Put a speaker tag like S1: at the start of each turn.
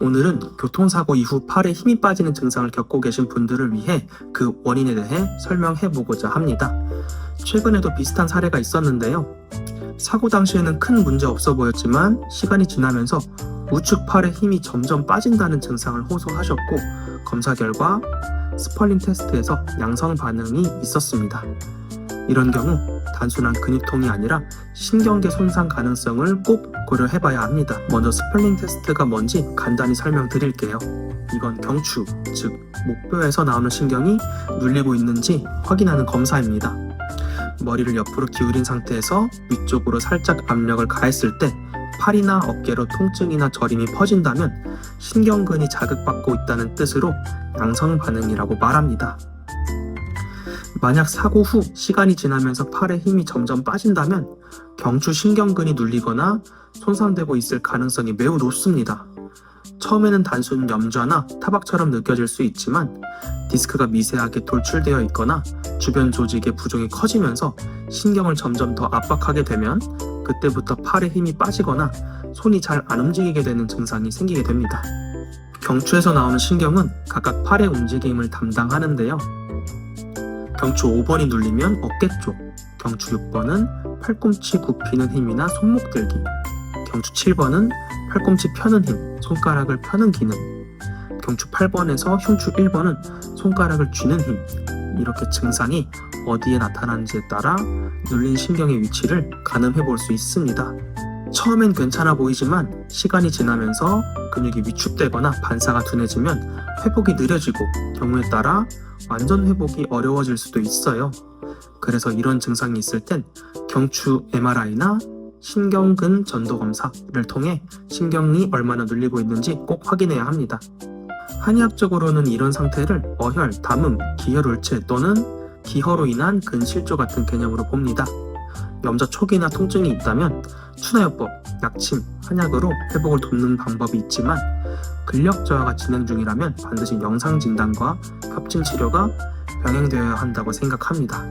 S1: 오늘은 교통사고 이후 팔에 힘이 빠지는 증상을 겪고 계신 분들을 위해 그 원인에 대해 설명해 보고자 합니다. 최근에도 비슷한 사례가 있었는데요. 사고 당시에는 큰 문제 없어 보였지만 시간이 지나면서 우측 팔에 힘이 점점 빠진다는 증상을 호소하셨고 검사 결과 스펄링 테스트에서 양성 반응이 있었습니다. 이런 경우 단순한 근육통이 아니라 신경계 손상 가능성을 꼭 고려해 봐야 합니다. 먼저 스펠링 테스트가 뭔지 간단히 설명드릴게요. 이건 경추, 즉 목뼈에서 나오는 신경이 눌리고 있는지 확인하는 검사입니다. 머리를 옆으로 기울인 상태에서 위쪽으로 살짝 압력을 가했을 때 팔이나 어깨로 통증이나 저림이 퍼진다면 신경근이 자극받고 있다는 뜻으로 양성 반응이라고 말합니다. 만약 사고 후 시간이 지나면서 팔에 힘이 점점 빠진다면 경추 신경근이 눌리거나 손상되고 있을 가능성이 매우 높습니다. 처음에는 단순 염좌나 타박처럼 느껴질 수 있지만 디스크가 미세하게 돌출되어 있거나 주변 조직의 부종이 커지면서 신경을 점점 더 압박하게 되면 그때부터 팔에 힘이 빠지거나 손이 잘 안 움직이게 되는 증상이 생기게 됩니다. 경추에서 나오는 신경은 각각 팔의 움직임을 담당하는데요. 경추 5번이 눌리면 어깨 쪽, 경추 6번은 팔꿈치 굽히는 힘이나 손목 들기, 경추 7번은 팔꿈치 펴는 힘, 손가락을 펴는 기능, 경추 8번에서 흉추 1번은 손가락을 쥐는 힘, 이렇게 증상이 어디에 나타나는지에 따라 눌린 신경의 위치를 가늠해 볼 수 있습니다. 처음엔 괜찮아 보이지만 시간이 지나면서 근육이 위축되거나 반사가 둔해지면 회복이 느려지고 경우에 따라 완전 회복이 어려워질 수도 있어요. 그래서 이런 증상이 있을 땐 경추 MRI나 신경근 전도 검사를 통해 신경이 얼마나 눌리고 있는지 꼭 확인해야 합니다. 한의학적으로는 이런 상태를 어혈, 담음, 기혈울체 또는 기허로 인한 근실조 같은 개념으로 봅니다. 염좌 초기나 통증이 있다면 추나요법, 약침, 한약으로 회복을 돕는 방법이 있지만 근력 저하가 진행 중이라면 반드시 영상 진단과 협진 치료가 병행되어야 한다고 생각합니다.